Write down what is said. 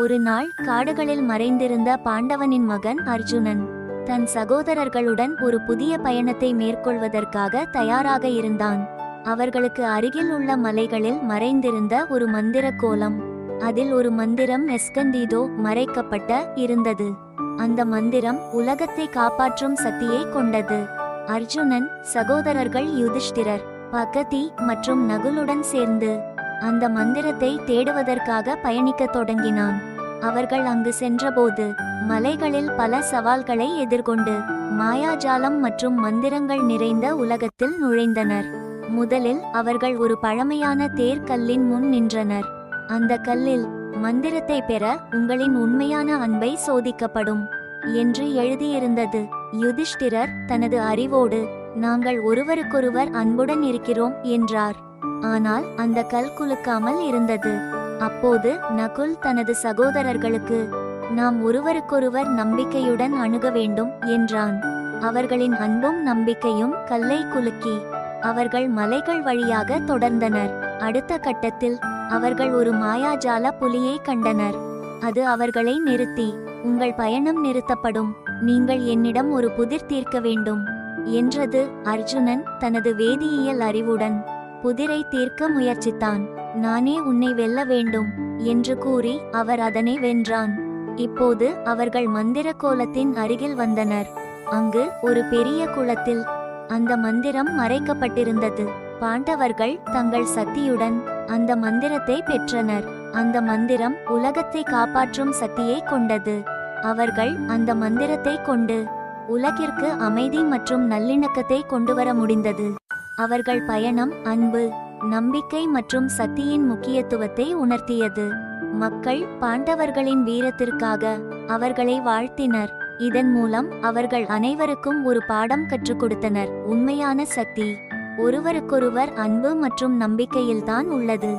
ஒரு நாள் காடுகளில் மறைந்திருந்த பாண்டவனின் மகன் அர்ஜுனன் தன் சகோதரர்களுடன் ஒரு புதிய பயணத்தை மேற்கொள்வதற்காக தயாராக இருந்தான். அவர்களுக்கு அருகில் உள்ள மலைகளில் மறைந்திருந்த ஒரு மந்திர கோலம் அதில் ஒரு மந்திரம் எஸ்கந்தீதோ மறைக்கப்பட்ட இருந்தது. அந்த மந்திரம் உலகத்தை காப்பாற்றும் சக்தியை கொண்டது. அர்ஜுனன் சகோதரர்கள் யுதிஷ்டிரர் பகதி மற்றும் நகுலுடன் சேர்ந்து அந்த மந்திரத்தை தேடுவதற்காக பயணிக்க தொடங்கினான். அவர்கள் அங்கு சென்றபோது மலைகளில் பல சவால்களை எதிர்கொண்டு மாயாஜாலம் மற்றும் மந்திரங்கள் நிறைந்த உலகத்தில் நுழைந்தனர். முதலில் அவர்கள் ஒரு பழமையான தேர்கல்லின் முன் நின்றனர். அந்த கல்லில் மந்திரத்தை பெற உங்களின் உண்மையான அன்பை சோதிக்கப்படும் என்று எழுதியிருந்தது. யுதிஷ்டிரர் தனது அறிவோடு நாங்கள் ஒருவருக்கொருவர் அன்புடன் இருக்கிறோம் என்றார். ஆனால் அந்த கல் குலுக்காமல் இருந்தது. அப்போது நகுல் தனது சகோதரர்களுக்கு நாம் ஒருவருக்கொருவர் நம்பிக்கையுடன் அணுக வேண்டும் என்றான். அவர்களின் அன்பும் நம்பிக்கையும் கல்லை குலுக்கி அவர்கள் மலைகள் வழியாக தொடர்ந்தனர். அடுத்த கட்டத்தில் அவர்கள் ஒரு மாயாஜால புலியை கண்டனர். அது அவர்களை நிறுத்தி உங்கள் பயணம் நிறுத்தப்படும். நீங்கள் என்னிடம் ஒரு புதிர் தீர்க்க வேண்டும் என்றது அர்ஜுனன் தனது வேதியியல் அறிவுடன். புதிரை தீர்க்க முயற்சித்தான். நானே உன்னை வெல்ல வேண்டும் என்று கூறி அவர் அதனை வென்றான். இப்போது அவர்கள் மந்திர கோலத்தின் அருகில் வந்தனர். அங்கு ஒரு பெரிய குளத்தில் அந்த மந்திரம் மறைக்கப்பட்டிருந்தது. பாண்டவர்கள் தங்கள் சக்தியுடன் அந்த மந்திரத்தை பெற்றனர். அந்த மந்திரம் உலகத்தை காப்பாற்றும் சக்தியை கொண்டது. அவர்கள் அந்த மந்திரத்தை கொண்டு உலகிற்கு அமைதி மற்றும் நல்லிணக்கத்தை கொண்டுவர முடிந்தது. அவர்கள் பயணம் அன்பு நம்பிக்கை மற்றும் சக்தியின் முக்கியத்துவத்தை உணர்த்தியது. மக்கள் பாண்டவர்களின் வீரத்திற்காக அவர்களை வாழ்த்தினர். இதன் மூலம் அவர்கள் அனைவருக்கும் ஒரு பாடம் கற்றுக் கொடுத்தனர். உண்மையான சக்தி ஒருவருக்கொருவர் அன்பு மற்றும் நம்பிக்கையில்தான் உள்ளது.